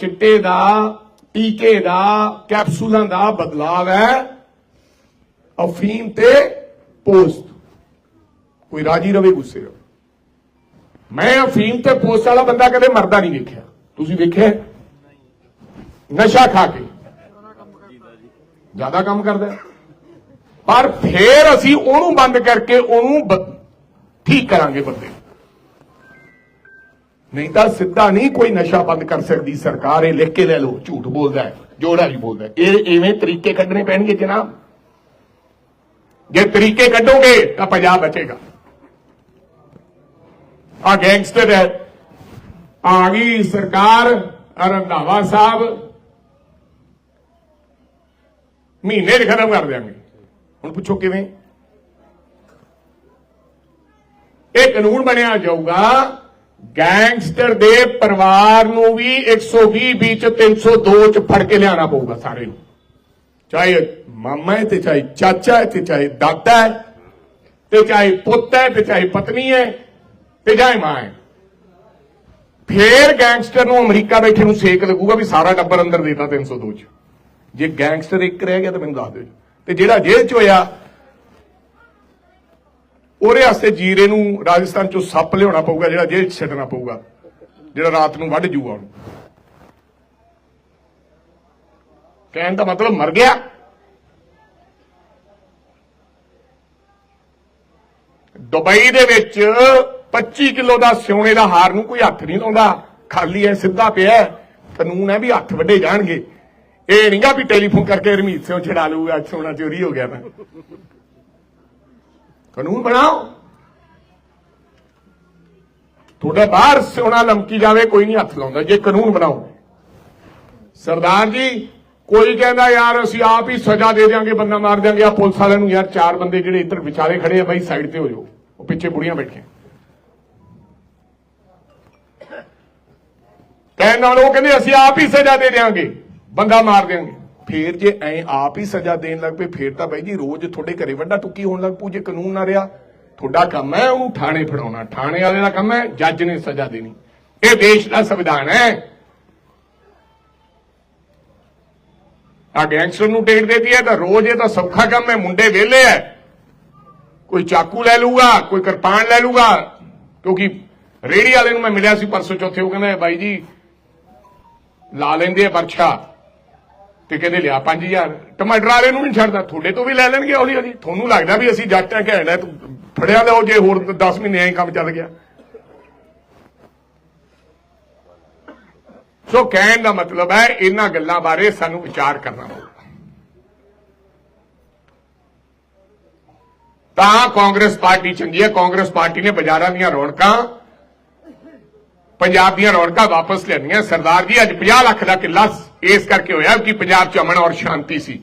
ਚਿੱਟੇ ਦਾ, ਟੀਕੇ ਦਾ, ਕੈਪਸੂਲਾਂ ਦਾ ਬਦਲਾਵ ਹੈ। ਅਫੀਮ ਤੇ ਪੋਸਟ ਕੋਈ ਰਾਜੀ ਰਵੇ ਗੁੱਸੇ ਰਵੇ। ਮੈਂ ਅਫੀਮ ਤੇ ਪੋਸਟ ਵਾਲਾ ਬੰਦਾ ਕਦੇ ਮਰਦਾ ਨਹੀਂ ਵੇਖਿਆ। ਤੁਸੀਂ ਵੇਖਿਆ ਨਸ਼ਾ ਖਾ ਕੇ। ਜ਼ਿਆਦਾ ਕੰਮ ਕਰਦਾ ਪਰ ਫੇਰ ਅਸੀਂ ਉਹਨੂੰ ਬੰਦ ਕਰਕੇ ਉਹਨੂੰ ਠੀਕ ਕਰਾਂਗੇ ਬੰਦੇ ਨਹੀਂ ਤਾਂ ਸਿੱਧਾ ਨਹੀਂ ਕੋਈ ਨਸ਼ਾ ਬੰਦ ਕਰ ਸਕਦੀ, ਸਰਕਾਰ ਇਹ ਲਿਖ ਕੇ ਲੈ ਲਓ, ਝੂਠ ਬੋਲਦਾ ਜੋੜਾ ਵੀ ਬੋਲਦਾ। ਇਹ ਐਵੇਂ ਤਰੀਕੇ ਕੱਢਣੇ ਪੈਣਗੇ ਜਨਾਬ। ਜੇ ਤਰੀਕੇ ਕੱਢੋਗੇ ਤਾਂ ਪੰਜਾਬ ਬਚੇਗਾ। ਆ ਗੈਂਗਸਟਰ ਹੈ, ਆ ਗਈ ਸਰਕਾਰ ਰੰਧਾਵਾ ਸਾਹਿਬ। ਮਹੀਨੇ 'ਚ ਖਤਮ ਕਰ ਦਿਆਂਗੇ। ਹੁਣ ਪੁੱਛੋ ਕਿਵੇਂ? ਇਹ ਕਾਨੂੰਨ ਬਣਿਆ ਜਾਊਗਾ ਗੈਂਗਸਟਰ ਦੇ ਪਰਿਵਾਰ ਨੂੰ ਵੀ 120 ਵਿੱਚ 302 ਚ ਫੜ ਕੇ ਲਿਆਣਾ ਪਊਗਾ ਸਾਰੇ ਨੂੰ। ਚਾਹੇ ਮਾਮਾ ਹੈ ਤੇ ਚਾਹੇ ਚਾਚਾ ਹੈ ਤੇ ਚਾਹੇ ਦਾਦਾ ਹੈ ਤੇ ਚਾਹੇ ਪੁੱਤ ਹੈ ਤੇ ਚਾਹੇ ਪਤਨੀ ਹੈ ਤੇ ਚਾਹੇ ਮਾਂ ਹੈ। ਫੇਰ ਗੈਂਗਸਟਰ ਨੂੰ ਅਮਰੀਕਾ ਬੈਠੇ ਨੂੰ ਸੇਕ ਲੱਗੂਗਾ ਵੀ ਸਾਰਾ ਟੱਬਰ ਅੰਦਰ ਦੇਤਾ 302 ਚ। ਜੇ ਗੈਂਗਸਟਰ ਇੱਕ ਰਹਿ ਗਿਆ ਤਾਂ ਮੈਨੂੰ ਦੱਸ ਦਿਓ ਤੇ ਜਿਹੜਾ ਜੇਲ੍ਹ ਚ ਹੋਇਆ ਉਹਦੇ ਵਾਸਤੇ ਜੀਰੇ ਨੂੰ ਰਾਜਸਥਾਨ ਚੋਂ ਸੱਪ ਲਿਆਉਣਾ ਪਊਗਾ, ਜਿਹੜਾ ਜੇਲ੍ਹ ਚ ਛੱਡਣਾ ਪਊਗਾ, ਜਿਹੜਾ ਰਾਤ ਨੂੰ ਵੱਢ ਜੂਗਾ ਉਹਨੂੰ। ਕਹਿਣ ਦਾ ਮਤਲਬ ਮਰ ਗਿਆ। ਦੁਬਈ ਦੇ ਵਿੱਚ 25 ਕਿਲੋ ਦਾ ਸਿਉਣੇ ਦਾ ਹਾਰ ਨੂੰ ਕੋਈ ਹੱਥ ਨਹੀਂ ਲਾਉਂਦਾ। ਖਾਲੀ ਐ, ਸਿੱਧਾ ਪਿਆ ਕਾਨੂੰਨ ਹੈ ਵੀ ਹੱਥ ਵੱਡੇ ਜਾਣਗੇ। ਇਹ ਨਹੀਂਗਾ ਵੀ ਟੈਲੀਫੋਨ ਕਰਕੇ ਰਮੀਤ ਸਿੰਘ ਛਡਾ ਲਊਗਾ, ਸੋਨਾ ਚੋਰੀ ਹੋ ਗਿਆ ਤਾਂ ਕਾਨੂੰਨ ਬਣਾਓ। ਤੁਹਾਡਾ ਬਾਹਰ ਸੋਨਾ ਲਮਕੀ ਜਾਵੇ, ਕੋਈ ਨਹੀਂ ਹੱਥ ਲਾਉਂਦਾ। ਜੇ ਕਾਨੂੰਨ ਬਣਾਓ। ਸਰਦਾਰ ਜੀ, ਕੋਈ ਕਹਿੰਦਾ, ਯਾਰ, ਅਸੀਂ ਆਪ ਹੀ ਸਜ਼ਾ ਦੇ ਦਿਆਂਗੇ, ਬੰਦਾ ਮਾਰ ਦਿਆਂਗੇ। ਆ ਪੁਲਿਸ ਵਾਲਿਆਂ ਨੂੰ, ਯਾਰ, ਚਾਰ ਬੰਦੇ ਜਿਹੜੇ ਇੱਧਰ ਵਿਚਾਰੇ ਖੜੇ ਆ, ਬਾਈ ਸਾਈਡ ਤੇ ਹੋ ਜਾਓ। ਉਹ ਪਿੱਛੇ ਬੁੜੀਆਂ ਬੈਠੀਆਂ। ਕਹਿਣ ਨਾਲ ਉਹ ਕਹਿੰਦੇ, ਅਸੀਂ ਆਪ ਹੀ ਸਜ਼ਾ ਦੇ ਦਿਆਂਗੇ, ਬੰਦਾ ਮਾਰ ਦਿਆਂਗੇ। ਫੇਰ ਜੇ ਐ ਆਪ ਹੀ ਸਜ਼ਾ ਦੇਣ ਲੱਗ ਪਏ, ਫੇਰ ਤਾਂ ਬਾਈ ਜੀ ਰੋਜ਼ ਤੁਹਾਡੇ ਘਰੇ ਵੱਡਾ ਟੁੱਕੀ ਹੋਣ ਲੱਗ ਪੂ ਜੇ ਕਾਨੂੰਨ ਨਾ ਰਿਹਾ। ਤੁਹਾਡਾ ਕੰਮ ਹੈ ਉਹਨੂੰ ਥਾਣੇ ਫੜਾਉਣਾ। ਥਾਣੇ ਵਾਲੇ ਦਾ ਕੰਮ ਹੈ, ਜੱਜ ਨੇ ਸਜ਼ਾ ਦੇਣੀ। ਇਹ ਦੇਸ਼ ਦਾ ਸੰਵਿਧਾਨ ਹੈ। ਆ ਗੈਂਗਸਟਰ ਨੂੰ ਟਿਕਟ ਦੇਤੀ ਹੈ, ਤਾਂ ਰੋਜ਼ ਇਹ ਤਾਂ ਸੌਖਾ ਕੰਮ ਹੈ, ਮੁੰਡੇ ਵਿਹਲੇ ਐ ਕੋਈ ਚਾਕੂ ਲੈ ਲੂਗਾ ਕੋਈ ਕਿਰਪਾਨ ਲੈ ਲੂਗਾ ਕਿਉਂਕਿ ਰੇੜੀ ਵਾਲੇ ਨੂੰ ਮੈਂ ਮਿਲਿਆ ਸੀ ਪਰਸੋਂ ਚੌਥੇ, ਉਹ ਕਹਿੰਦਾ ਬਾਈ ਜੀ, ਲਾ ਲੈਂਦੇ ਆ ਪਰਛਾ ਤੇ ਕਹਿੰਦੇ ਲਿਆ 5000 ਟਮਾਟਰ ਵਾਲੇ ਨੂੰ ਨਹੀਂ ਛੱਡਦਾ। ਤੁਹਾਡੇ ਤੋਂ ਵੀ ਲੈ ਲੈਣਗੇ ਹੌਲੀ ਹੌਲੀ। ਤੁਹਾਨੂੰ ਲੱਗਦਾ ਵੀ ਅਸੀਂ ਜੱਟ ਆ ਘੈਂਟ ਆ ਤੂੰ ਫੜਿਆ ਲਿਓ ਜੇ ਹੋਰ 10 ਮਹੀਨੇ ਐਂ ਕੰਮ ਚੱਲ ਗਿਆ। ਸੋ ਕਹਿਣ ਦਾ ਮਤਲਬ ਹੈ, ਇਹਨਾਂ ਗੱਲਾਂ ਬਾਰੇ ਸਾਨੂੰ ਵਿਚਾਰ ਕਰਨਾ ਪਊਗਾ। ਤਾਂ ਕਾਂਗਰਸ ਪਾਰਟੀ ਚੰਗੀ ਹੈ। ਕਾਂਗਰਸ ਪਾਰਟੀ ਨੇ ਬਾਜ਼ਾਰਾਂ ਦੀਆਂ ਰੌਣਕਾਂ ਪੰਜਾਬ ਦੀਆਂ ਰੌਣਕਾਂ ਵਾਪਸ ਲੈਣੀਆਂ ਸਰਦਾਰ ਜੀ, ਅੱਜ 50 ਲੱਖ ਦਾ ਕਿੱਲਾ ਇਸ ਕਰਕੇ ਹੋਇਆ ਕਿ ਪੰਜਾਬ 'ਚ ਅਮਨ ਔਰ ਸ਼ਾਂਤੀ ਸੀ।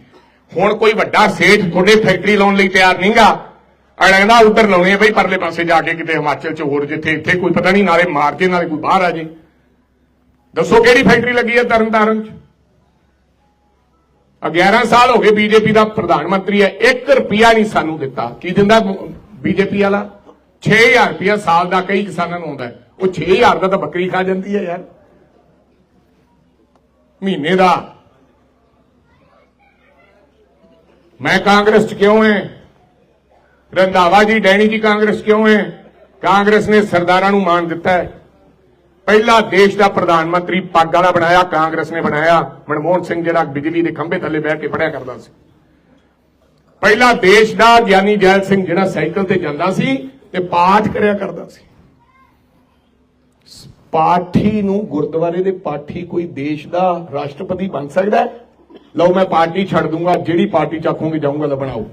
ਹੁਣ ਕੋਈ ਵੱਡਾ ਸੇਠ ਤੁਹਾਡੇ ਫੈਕਟਰੀ ਲਾਉਣ ਲਈ ਤਿਆਰ ਨਹੀਂਗਾ ਅੜੰਦਾ ਉੱਧਰ ਲਾਉਣੀ ਬਈ, ਪਰਲੇ ਪਾਸੇ ਜਾ ਕੇ ਕਿਤੇ ਹਿਮਾਚਲ 'ਚ ਹੋਰ ਜਿੱਥੇ ਇੱਥੇ ਕੋਈ ਪਤਾ ਨਹੀਂ ਨਾਲੇ ਮਾਰ ਜੇ ਨਾਲੇ ਕੋਈ ਬਾਹਰ ਆ ਜੇ। ਦੱਸੋ ਕਿਹੜੀ ਫੈਕਟਰੀ ਲੱਗੀ ਹੈ ਤਰਨਤਾਰਨ 'ਚ? ਆ 11 ਸਾਲ ਹੋ ਗਏ ਬੀਜੇਪੀ ਦਾ ਪ੍ਰਧਾਨ ਮੰਤਰੀ ਹੈ 1 ਰੁਪਿਆ ਨਹੀਂ ਸਾਨੂੰ ਦਿੱਤਾ। ਕੀ ਦਿੰਦਾ ਬੀਜੇਪੀ ਵਾਲਾ? 6000 ਰੁਪਿਆ ਸਾਲ ਦਾ ਕਈ ਕਿਸਾਨਾਂ ਨੂੰ ਆਉਂਦਾ ਹੈ। ਉਹ 6000 ਦਾ ਤਾਂ ਬੱਕਰੀ ਖਾ ਜਾਂਦੀ ਹੈ ਯਾਰ। ਮਹੀਨੇ ਦਾ। ਮੈਂ ਕਾਂਗਰਸ ਚ ਕਿਉਂ ਹੈ ਰੰਧਾਵਾ ਜੀ, ਡੈਣੀ ਜੀ ਕਾਂਗਰਸ ਕਿਉਂ ਹੈ ਕਾਂਗਰਸ ਨੇ ਸਰਦਾਰਾਂ ਨੂੰ ਮਾਣ ਦਿੱਤਾ ਹੈ। ਪਹਿਲਾ ਦੇਸ਼ ਦਾ ਪ੍ਰਧਾਨ ਮੰਤਰੀ ਪੱਗ ਵਾਲਾ ਬਣਾਇਆ, ਕਾਂਗਰਸ ਨੇ ਬਣਾਇਆ। ਮਨਮੋਹਨ ਸਿੰਘ ਜਿਹੜਾ ਬਿਜਲੀ ਦੇ ਖੰਭੇ ਥੱਲੇ ਬੈਠ ਕੇ ਪੜਿਆ ਕਰਦਾ ਸੀ। ਪਹਿਲਾ ਦੇਸ਼ ਦਾ ਗਿਆਨੀ ਜੈਲ ਸਿੰਘ ਜਿਹੜਾ ਸਾਈਕਲ ਤੇ ਜਾਂਦਾ ਸੀ ਤੇ ਪਾਠ ਕਰਿਆ ਕਰਦਾ ਸੀ। ਪਾਠੀ ਨੂੰ ਗੁਰਦੁਆਰੇ ਦੇ ਪਾਠੀ ਕੋਈ ਦੇਸ਼ ਦਾ ਰਾਸ਼ਟਰਪਤੀ ਬਣ ਸਕਦਾ ਲਓ ਮੈਂ ਪਾਰਟੀ ਛੱਡ ਦੂੰਗਾ, ਜਿਹੜੀ ਪਾਰਟੀ ਚਾਖੂਗੀ ਜਾਊਂਗਾ ਤਾਂ ਬਣਾਓ।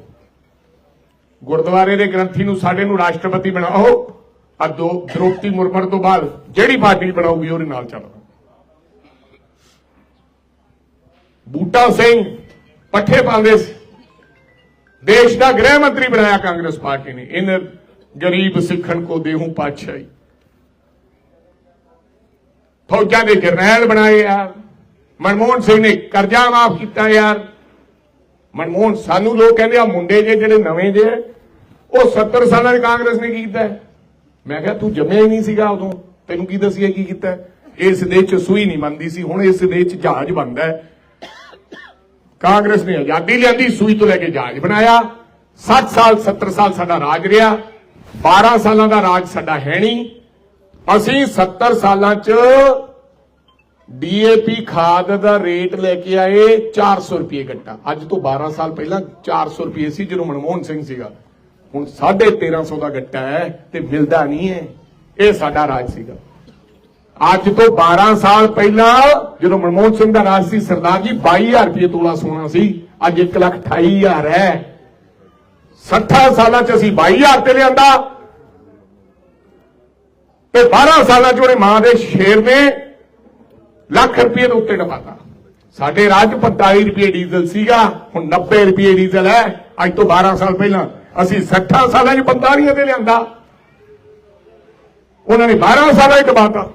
ਗੁਰਦੁਆਰੇ ਦੇ ਗ੍ਰੰਥੀ ਨੂੰ ਸਾਡੇ ਨੂੰ ਰਾਸ਼ਟਰਪਤੀ ਬਣਾਓ। ਆ ਦੋ ਦ੍ਰੋਪਦੀ ਮੁਰਮਰ ਤੋਂ ਬਾਅਦ ਜਿਹੜੀ ਪਾਰਟੀ ਬਣਾਉਗੀ ਉਹਦੇ ਨਾਲ ਚੱਲਣਾ ਬੂਟਾ ਸਿੰਘ ਪੱਠੇ ਪਾਉਂਦੇ ਸੀ। ਦੇਸ਼ ਦਾ ਗ੍ਰਹਿ ਮੰਤਰੀ ਬਣਾਇਆ ਕਾਂਗਰਸ ਪਾਰਟੀ ਨੇ। ਇਨ ਗਰੀਬ ਸਿੱਖਣ ਕੋ ਦੇਹੂ ਪਾਤਸ਼ਾਹੀ। ਫੌਜਾਂ ਦੇ ਜਰਨੈਲ ਬਣਾਏ ਯਾਰ। ਮਨਮੋਹਨ ਸਿੰਘ ਨੇ ਕਰਜ਼ਾ ਮਾਫ ਕੀਤਾ ਯਾਰ। ਮਨਮੋਹਨ, ਸਾਨੂੰ ਲੋਕ ਕਹਿੰਦੇ ਆ ਮੁੰਡੇ ਜੇ ਜਿਹੜੇ ਨਵੇਂ ਜੇ, ਉਹ 70 ਸਾਲਾਂ ਦੇ ਕਾਂਗਰਸ ਨੇ ਕੀ ਕੀਤਾ? ਮੈਂ ਕਿਹਾ, ਤੂੰ ਜੰਮਿਆ ਹੀ ਨਹੀਂ ਸੀਗਾ ਉਦੋਂ। ਤੈਨੂੰ ਕੀ ਦੱਸੀਏ ਕੀ ਕੀਤਾ? ਇਸ ਦੇਸ਼ 'ਚ ਸੂਈ ਨਹੀਂ ਬੰਦੀ ਸੀ। ਹੁਣ ਇਸ ਦੇਸ਼ 'ਚ ਜਹਾਜ਼ ਬਣਦਾ ਹੈ। ਕਾਂਗਰਸ ਨੇ ਆਜ਼ਾਦੀ ਲਿਆਂਦੀ, ਸੂਈ ਤੋਂ ਲੈ ਕੇ ਜਹਾਜ਼ ਬਣਾਇਆ। 60 ਸਾਲ 70 ਸਾਲ ਸਾਡਾ ਰਾਜ ਰਿਹਾ। 12 ਸਾਲਾਂ ਦਾ ਰਾਜ ਸਾਡਾ ਹੈ ਨਹੀਂ। ਅਸੀਂ 70 ਸਾਲਾਂ 'ਚ ਡੀਏਪੀ ਖਾਦ ਦਾ ਰੇਟ ਲੈ ਕੇ ਆਏ 400 ਰੁਪਏ ਗੱਟਾ ਅੱਜ ਤੋਂ 12 ਸਾਲ ਪਹਿਲਾਂ 400 ਰੁਪਏ ਸੀ, ਜਦੋਂ ਮਨਮੋਹਨ ਸਿੰਘ ਸੀਗਾ। ਹੁਣ 1350 ਦਾ ਗੱਟਾ ਹੈ ਤੇ ਮਿਲਦਾ ਨਹੀਂ ਹੈ। ਇਹ ਸਾਡਾ ਰਾਜ ਸੀਗਾ। ਅੱਜ ਤੋਂ 12 ਸਾਲ ਪਹਿਲਾਂ ਜਦੋਂ ਮਨਮੋਹਨ ਸਿੰਘ ਦਾ ਰਾਜ ਸੀ, ਸਰਦਾਰ ਜੀ 22000 ਰੁਪਏ ਤੋਲਾ ਸੋਨਾ ਸੀ। ਅੱਜ 128000 ਹੈ। 60 ਸਾਲਾਂ ਚ ਅਸੀਂ 22000 ਤੇ ਲਿਆਂਦਾ। ਤੇ 12 ਸਾਲਾਂ ਚ ਉਹਨੇ ਮਾਂ ਦੇ ਸ਼ੇਰ ਨੇ ਲੱਖ ਰੁਪਏ ਦੇ ਉੱਤੇ ਡਪਾਤਾ ਸਾਡੇ ਰਾਜ 'ਚ 45 ਰੁਪਏ ਡੀਜ਼ਲ ਸੀਗਾ, ਹੁਣ 90 ਰੁਪਏ ਡੀਜ਼ਲ ਹੈ। ਅੱਜ ਤੋਂ 12 ਸਾਲ ਪਹਿਲਾਂ ਅਸੀਂ 60 ਸਾਲਾਂ 'ਚ 45 ਤੇ ਲਿਆਂਦਾ। ਉਹਨਾਂ ਨੇ 12 ਸਾਲਾਂ 'ਚ ਡਬਾਤਾ